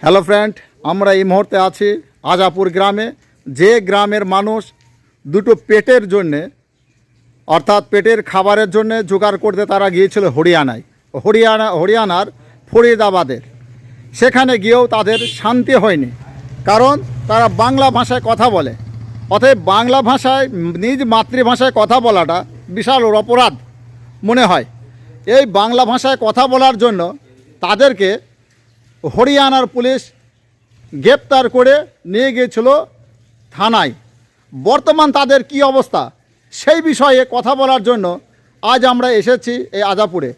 Hello friend আমরা এই মুহূর্তে আছি আজাপুর গ্রামে। যে গ্রামের মানুষ দুটো পেটের জন্যে, অর্থাৎ পেটের খাবারের জন্য জোগাড় করতে তারা গিয়েছিল হরিয়ানায়। হরিয়ানা হরিয়ানার ফরিদাবাদের সেখানে গিয়েও তাদের শান্তি হয়নি। কারণ তারা বাংলা ভাষায় কথা বলে। অতএব বাংলা ভাষায়, নিজ মাতৃভাষায় কথা বলাটা বিশাল অপরাধ মনে হয়। এই বাংলা ভাষায় কথা বলার জন্য তাদেরকে হরিয়ানার পুলিশ গ্রেপ্তার করে নিয়ে গিয়েছিল থানায়। বর্তমান তাদের কি অবস্থা? সেই বিষয়ে কথা বলার জন্য আজ আমরা এসেছি এই আজাপুরে।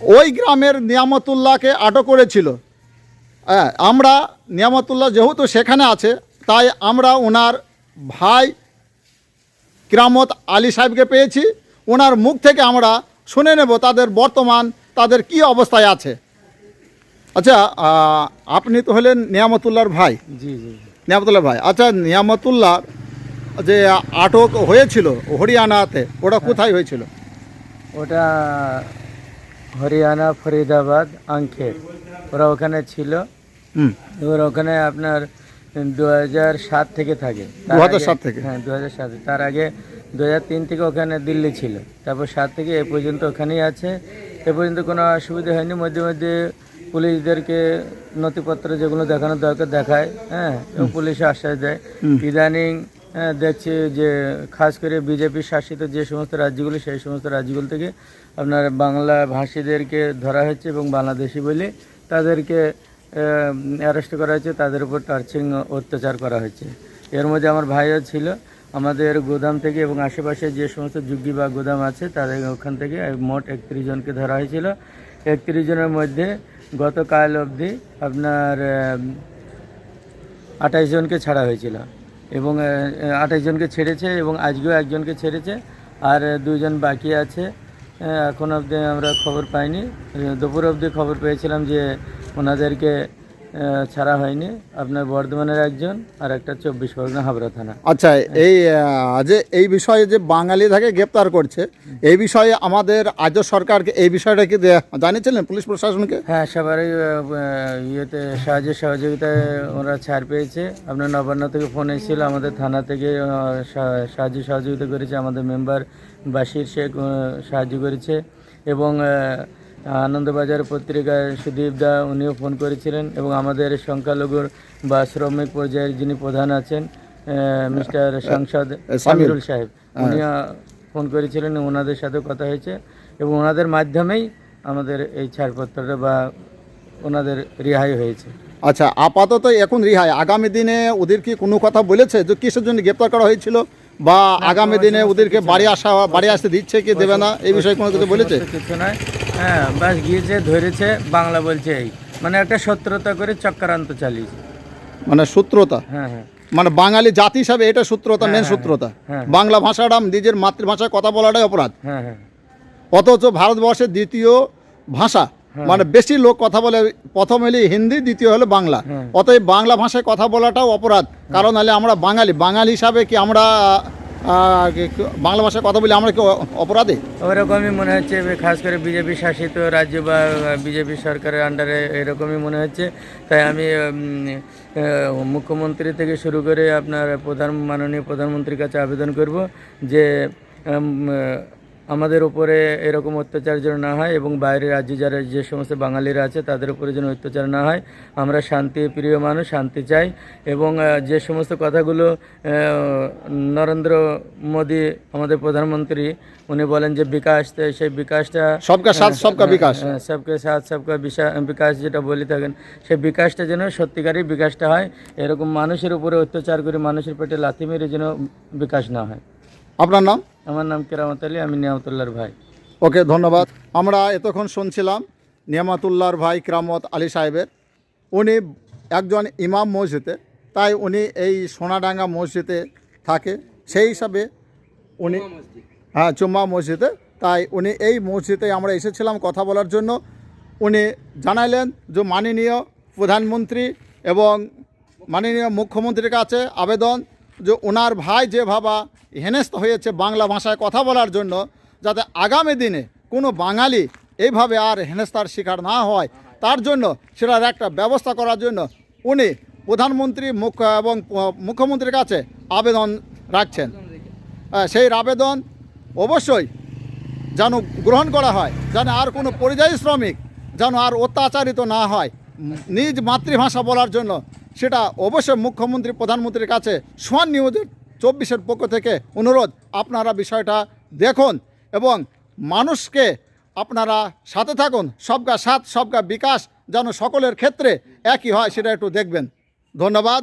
ওই গ্রামের নিয়ামতুল্লাহকে আটক করেছিল। হ্যাঁ আমরা নিয়ামতুল্লাহ যেহেতু সেখানে আছে, তাই আমরা ওনার ভাই কিরামত আলী সাহেবকে পেয়েছি। ওনার মুখ থেকে আমরা শুনে নেব তাদের বর্তমান, তাদের কি অবস্থায় আছে। আচ্ছা আপনি তো হলেন নিয়ামতুল্লাহর ভাই। জি জি নিয়ামতুল্লাহ ভাই। আচ্ছা নিয়ামতুল্লাহ যে আটক হয়েছিল হরিয়ানাতে ওটা কোথায় হয়েছিল? ওটা হরিয়ানা ফরিদাবাদ আঙ্কের ওরা ওখানে ছিল। এবার ওখানে আপনার দু হাজার সাত থেকে থাকে। 2007 আগে- থেকে? হ্যাঁ দু হাজার সাত। তার আগে দু হাজার তিন থেকে ওখানে দিল্লি ছিল। তারপর সাত থেকে এ পর্যন্ত ওখানেই আছে। এ পর্যন্ত কোনো অসুবিধা হয়নি। মধ্যে মধ্যে পুলিশদেরকে নথিপত্র যেগুলো দেখানো দরকার দেখায় হ্যাঁ এবং পুলিশ আশ্বাস দেয়। ইদানিং হ্যাঁ, দেখছি যে খাস করে বিজেপি শাসিত যে সমস্ত রাজ্যগুলি সেই সমস্ত রাজ্যগুলো থেকে আপনার বাংলা ভাষীদেরকে ধরা হচ্ছে এবং বাংলাদেশি বলে তাদেরকে অ্যারেস্ট করা হয়েছে তাদের উপর টার্চিং অত্যাচার করা হচ্ছে এর মধ্যে আমার ভাইও ছিল আমাদের গোদাম থেকে এবং আশেপাশে যে সমস্ত যুগি বা গোদাম আছে তাদের ওখান থেকে মোট একত্রিশ জনকে ধরা হয়েছিল। একত্রিশ জনের মধ্যে গতকাল অবধি আপনার আঠাশ জনকে ছাড়া হয়েছিল এবং আঠাশ জনকে ছেড়েছে এবং আজকেও একজনকে ছেড়েছে আর দুজন বাকি আছে। এখন অবধি আমরা খবর পাইনি। দুপুর অবধি খবর পেয়েছিলাম যে ওনাদেরকে ছাড়া হয়নি। আপনার বর্ধমানের একজন আর একটা চব্বিশ পরগনা হাবড়া থানা। আচ্ছা এই যে এই বিষয়ে যে বাঙালি তাকে গ্রেপ্তার করছে এই বিষয়ে আমাদের রাজ্য সরকারকে এই বিষয়টা কি জানিয়েছিলেন পুলিশ প্রশাসনকে? হ্যাঁ সবারই ইয়েতে সাহায্য সহযোগিতায় ওরা ছাড় পেয়েছে। আপনার নবান্ন থেকে ফোন এসেছিল আমাদের থানা থেকে সাহায্য সহযোগিতা করেছে। আমাদের মেম্বার বাশির শেখ সাহায্য করেছে। এবং আনন্দবাজার পত্রিকায় সুদীপ দা উনিও ফোন করেছিলেন এবং আমাদের সংখ্যালঘুর বা শ্রমিক পর্যায়ের যিনি প্রধান আছেন মিস্টার সাংসদ সামিরুল সাহেব উনি ফোন করেছিলেন ওনাদের সাথে কথা হয়েছে এবং ওনাদের মাধ্যমেই আমাদের এই ছাড়পত্রটা বা ওনাদের রেহাই হয়েছে। আচ্ছা আপাতত এখন রিহাই। আগামী দিনে ওদের কি কোনো কথা বলেছে যে কিসের জন্য গ্রেপ্তার করা হয়েছিল? বা আগামী দিনে ওদেরকে বাড়ি আসা বাড়ি আসতে দিচ্ছে কি দেবে না? এই বিষয়ে কোনো কিছু বলেছে? কিছু নয় হ্যাঁ বাস গিয়েছে ধরেছে বাংলা বলছে এই। মানে একটা সত্যতা করে চক্রান্ত চালিয়েছে। মানে সূত্রতা? হ্যাঁ হ্যাঁ। মানে বাঙালি জাতি হিসাবে এটা সূত্রতা মেন সূত্রতা। হ্যাঁ। বাংলা ভাষাটা নিজের মাতৃভাষায় কথা বলাটাই অপরাধ। হ্যাঁ হ্যাঁ। অথচ ভারতবর্ষের দ্বিতীয় ভাষা মানে বেশি লোক কথা বলে প্রথম হলে হিন্দি দ্বিতীয় হলো বাংলা। হ্যাঁ। অতএব বাংলা ভাষায় কথা বলাটাও অপরাধ। কারণ হলে আমরা বাঙালি। বাঙালি হিসাবে কি আমরা বাংলা ভাষায় কথা বলি আমরা কি অপরাধী? ওরকমই মনে হচ্ছে খাস করে বিজেপি শাসিত রাজ্য বা বিজেপি সরকারের আন্ডারে এরকমই মনে হচ্ছে। তাই আমি মুখ্যমন্ত্রী থেকে শুরু করে আপনার প্রধান, মাননীয় প্রধানমন্ত্রীর কাছে আবেদন করব যে আমাদের উপরে এরকম অত্যাচার যেন না হয় এবং বাইরের রাজ্যে যারা যে সমস্ত বাঙালিরা আছে তাদের উপরে যেন অত্যাচার না হয়। আমরা শান্তি প্রিয় মানুষ শান্তি চাই এবং যে সমস্ত কথাগুলো নরেন্দ্র মোদী আমাদের প্রধানমন্ত্রী উনি বলেন যে বিকাশ সেই বিকাশটা সবকা সাথ সবকা বিকাশ। হ্যাঁ, সবকে সাথ সবকা বিকাশ যেটা বলে থাকেন সেই বিকাশটা যেন সত্যিকারই বিকাশটা হয়। এরকম মানুষের উপরে অত্যাচার করে মানুষের পেটে লাথি মেরে যেন বিকাশ না হয়। আপনার নাম? আমার নাম কেরামত আলী আমি নিয়ামতুল্লাহর ভাই। ওকে ধন্যবাদ। আমরা এতক্ষণ শুনছিলাম নিয়ামাতুল্লাহর ভাই কেরামত আলী সাহেবের। উনি একজন ইমাম মসজিদে তাই উনি এই সোনাডাঙ্গা মসজিদে থাকে। সেই হিসাবে উনি হ্যাঁ জুম্মা মসজিদে। তাই উনি এই মসজিদে আমরা এসেছিলাম কথা বলার জন্য। উনি জানাইলেন যে মাননীয় প্রধানমন্ত্রী এবং মাননীয় মুখ্যমন্ত্রীর কাছে আবেদন যে ওনার ভাই যে ভাবা হেনস্ত হয়েছে বাংলা ভাষায় কথা বলার জন্য, যাতে আগামী দিনে কোনো বাঙালি এইভাবে আর হেনস্তার শিকার না হয়, তার জন্য সেটার একটা ব্যবস্থা করার জন্য উনি প্রধানমন্ত্রী মুখ্য এবং মুখ্যমন্ত্রীর কাছে আবেদন রাখছেন। সেই আবেদন অবশ্যই যেন গ্রহণ করা হয়, যেন আর কোনো পরিযায়ী শ্রমিক যেন আর অত্যাচারিত না হয়। নিজ মাতৃভাষা বলার জন্য সেটা অবশ্যই মুখ্যমন্ত্রী, প্রধানমন্ত্রীর কাছে সোয়ান নিউজের চব্বিশের পক্ষ থেকে অনুরোধ, আপনারা বিষয়টা দেখুন এবং মানুষকে আপনারা সাথে থাকুন সবকা সাথ সবকা বিকাশ যেন সকলের ক্ষেত্রে একই হয়, সেটা একটু দেখবেন। ধন্যবাদ।